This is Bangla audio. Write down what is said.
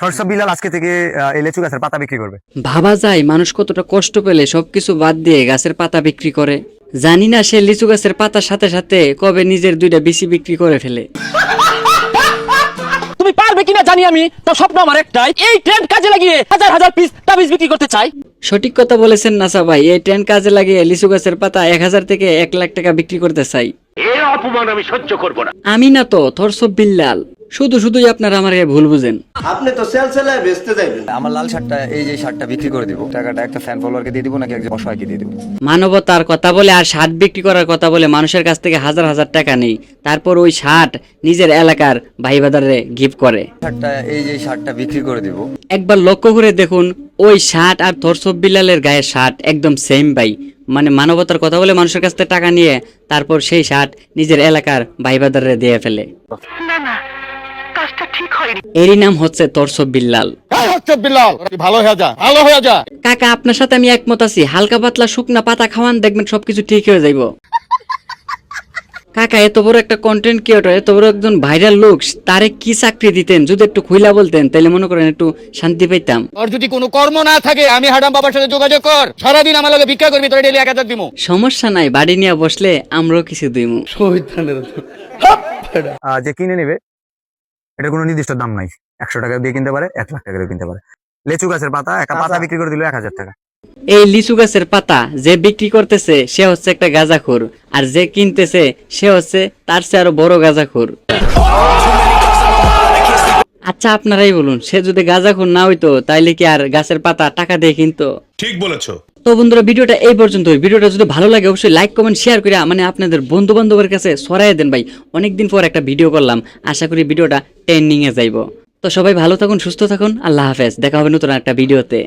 সরসব বিলাল আজকে থেকে এই লেচু গাছের পাতা বিক্রি করবে। ভাবা যায় মানুষ কতটা কষ্ট পেলে সবকিছু বাদ দিয়ে গাছের পাতা বিক্রি করে। জানি না সে লিচু গাছের পাতার সাথে সাথে কবে নিজের দুইটা বেশি বিক্রি করে ফেলে। তুমি পারবে কিনা জানি আমি তো স্বপ্ন আমার একটাই এই ট্রেন্ড কাজে লাগিয়ে হাজার হাজার পিস তাবিজ বিক্রি করতে চাই। সঠিক কথা বলেছেন নাসা ভাই এই ট্রেন কাজে লাগিয়ে লিচু গাছের পাতা এক হাজার থেকে এক লাখ টাকা বিক্রি করতে চাই। এর অপমান আমি সহ্য করব না। আমি না তো থরসব বিল্লাল। শুধু শুধুই আপনারা আমার ভুল বুঝেন। আপনি তো সেল সেলায় বেচতে যাইবেন। আমার লাল শার্টটা এই যে শার্টটা বিক্রি করে দিব টাকাটা একটা ফ্যান ফলোয়ারকে দিয়ে দিব নাকি একজন অসহায়কে দিয়ে দিব? মানবতার কথা বলে আর শার্ট বিক্রি করার কথা বলে মানুষের কাছ থেকে হাজার হাজার টাকা নেই। তারপর ওই শার্ট নিজের এলাকার ভাই বাদারে গিফট করে। শার্টটা এই যে শার্টটা বিক্রি করে দিব। একবার লক্ষ্য করে দেখুন ওই শার্ট আর থরসব বিলালের গায়ের শার্ট একদম সেম ভাই। মানে মানবতার কথা বলে মানুষের কাছ থেকে টাকা নিয়ে তারপর সেই শার্ট নিজের এলাকার ভাই বাদারে দিয়ে ফেলে। এরই নাম হচ্ছে তরসব বিল্লাল। ভালো হয়ে যা ভালো হয়ে যা। কাকা আপনার সাথে আমি একমত আছি। হালকা পাতলা শুকনা পাতা খাওয়ান দেখবেন সবকিছু ঠিক হয়ে যাইব। কাকা এত বড় একটা কন্টেন্ট ক্রিয়েটর এত বড় একজন ভাইরাল লোক তারে কি চাকরি দিতেন? যদি একটু খুইলা বলতেন তাহলে মনে করেন একটু শান্তি পেতাম তোর যদি কোনো কর্ম না থাকে আমি হাডাম বাবার সাথে যোগাযোগ কর। সারাদিন আমার লগে ভিক্ষা করবি তোর ডেলি এক হাজার দিমু। সমস্যা নাই বাড়ি নিয়ে বসলে আমরাও কিছু দিমু। যে কিনে নেবে এটা কোনো নির্দিষ্ট দাম নাই। একশো টাকা দিয়ে কিনতে পারে এক লাখ টাকা দিয়ে কিনতে পারে। লেচু গাছের পাতা একটা পাতা বিক্রি করে দিল এক হাজার টাকা। এই লিচু গাছের পাতা যে বিক্রি করতেছে সে হচ্ছে একটা গাঁজাখোর। আর যে কিনতেছে সে হচ্ছে তার চেয়ে আরও বড় গাঁজাখোর। আচ্ছা আপনারাই বলুন সে যদি গাঁজাখোর না হইতো তাইলে কি আর গাছের পাতা টাকা দিয়ে কিনতো? ঠিক বলেছ। তো বন্ধুরা, ভিডিওটা এই পর্যন্ত ভিডিওটা যদি ভালো লাগে, অবশ্যই লাইক কমেন্ট শেয়ার করে মানে আপনাদের বন্ধু বান্ধবের কাছে সরাই দেন ভাই। অনেকদিন পর একটা ভিডিও করলাম। আশা করি ভিডিওটা ট্রেন্ডিংয়ে যাইব। তো সবাই ভালো থাকুন, সুস্থ থাকুন। আল্লাহ হাফেজ। দেখা হবে নতুন একটা ভিডিওতে